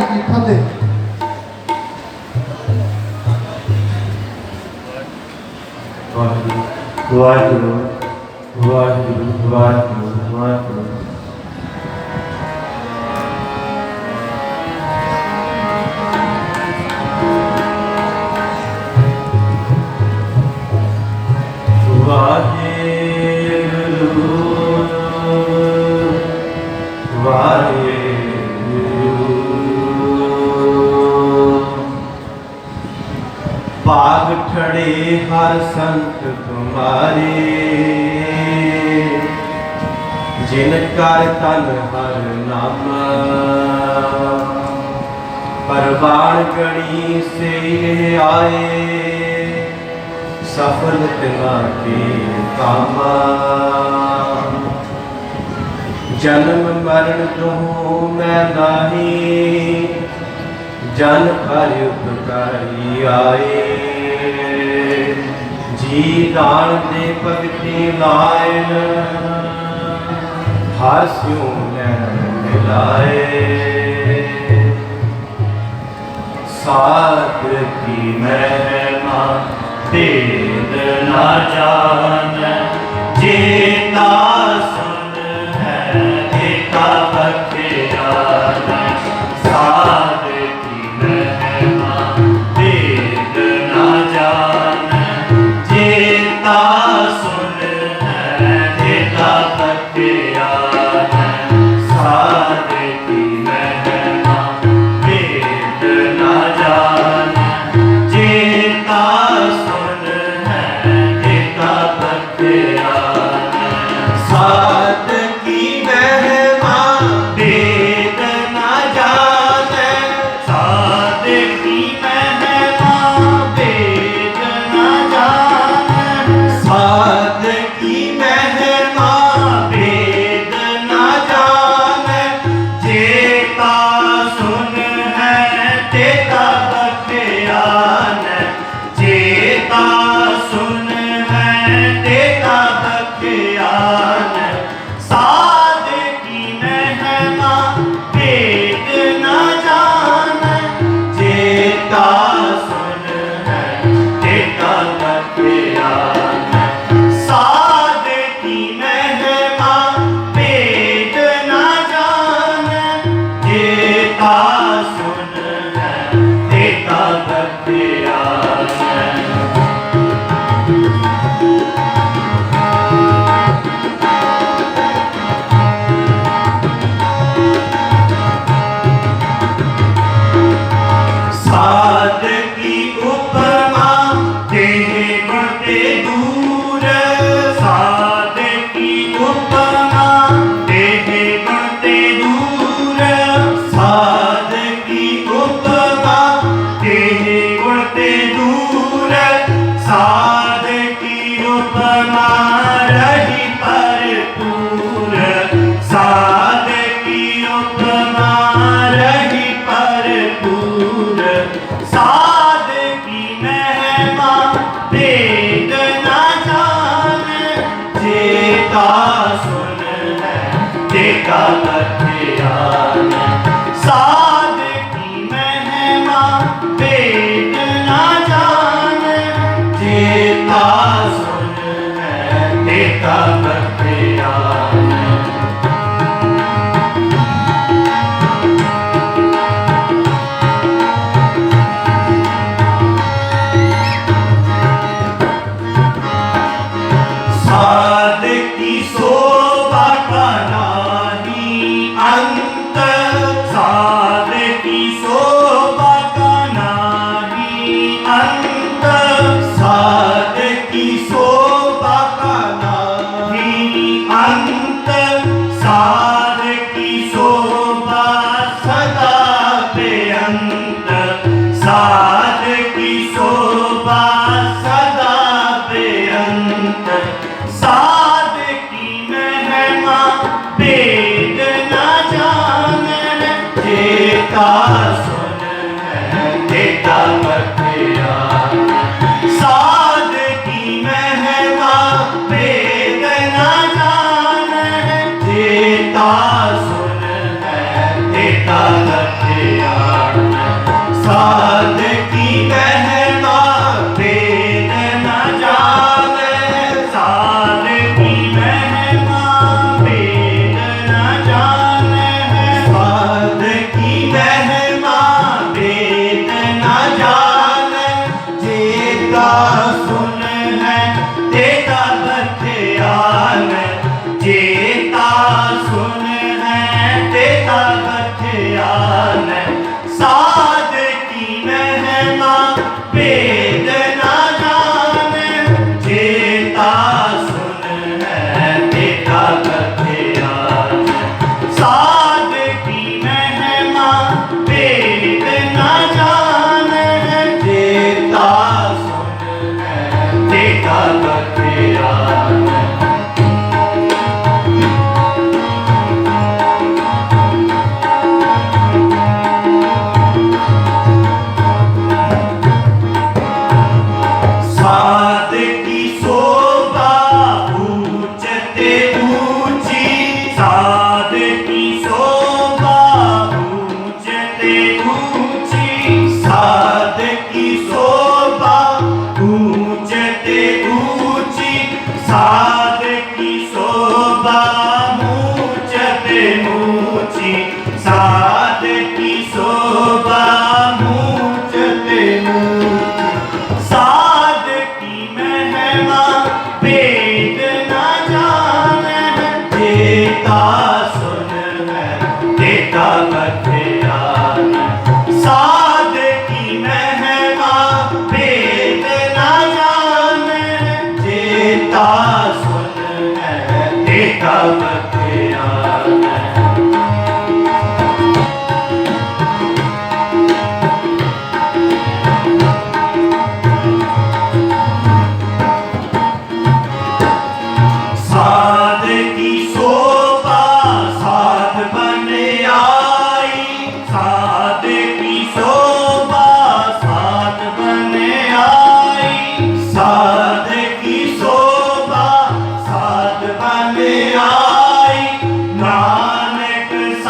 Haydi tadı. Vahguru, vahguru, vahguru, vahguru, vahguru. ਭਾਵ ਠੜੇ ਹਰ ਸੰਤ ਤੁਮਾਰੇ। ਜਿਨ ਕਰ ਤਨ ਹਰ ਨਾਮ। ਪਰਵਾਣ ਗਣੀ ਸੇ ਆਏ, ਸਫਲ ਤਿਨਾ ਕੇ ਕਾਮਾ। ਜਨਮ ਮਰਨ ਤੋਂ ਮੈਂ ਨਾਹੀ ਜਨ ਹਰਿ ਉਪਕਾਰੀ ਆਏ। ਜੀ ਨਾਲ ਦੇ ਭਗਤੀ ਲਾਇਨ ਹਾਸਿਉ ਨੈਣ ਮਿਲਾਏ। ਸਾਧ ਕੀ ਮਹਿਮਾ ਤੇਦ ਨਾ ਜਾਣੈ। ਜੇ ਤਾ ਸੁਣ ਹੈ Santa. மா ਮਹਿਮਾ ਹੈ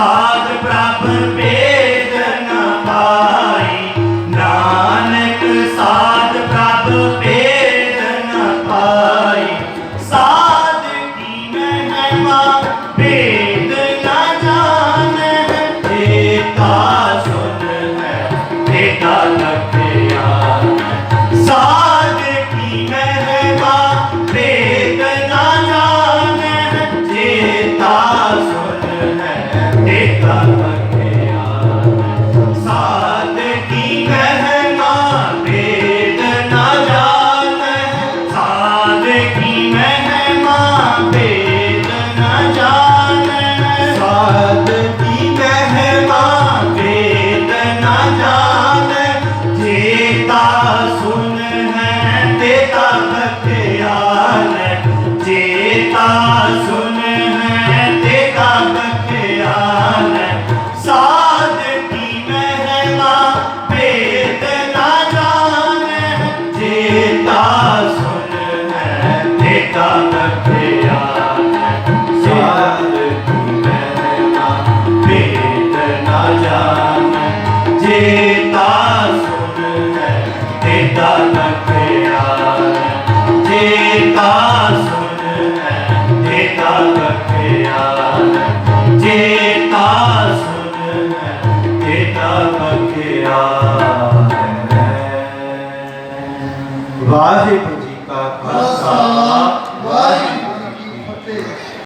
Salve pra banda.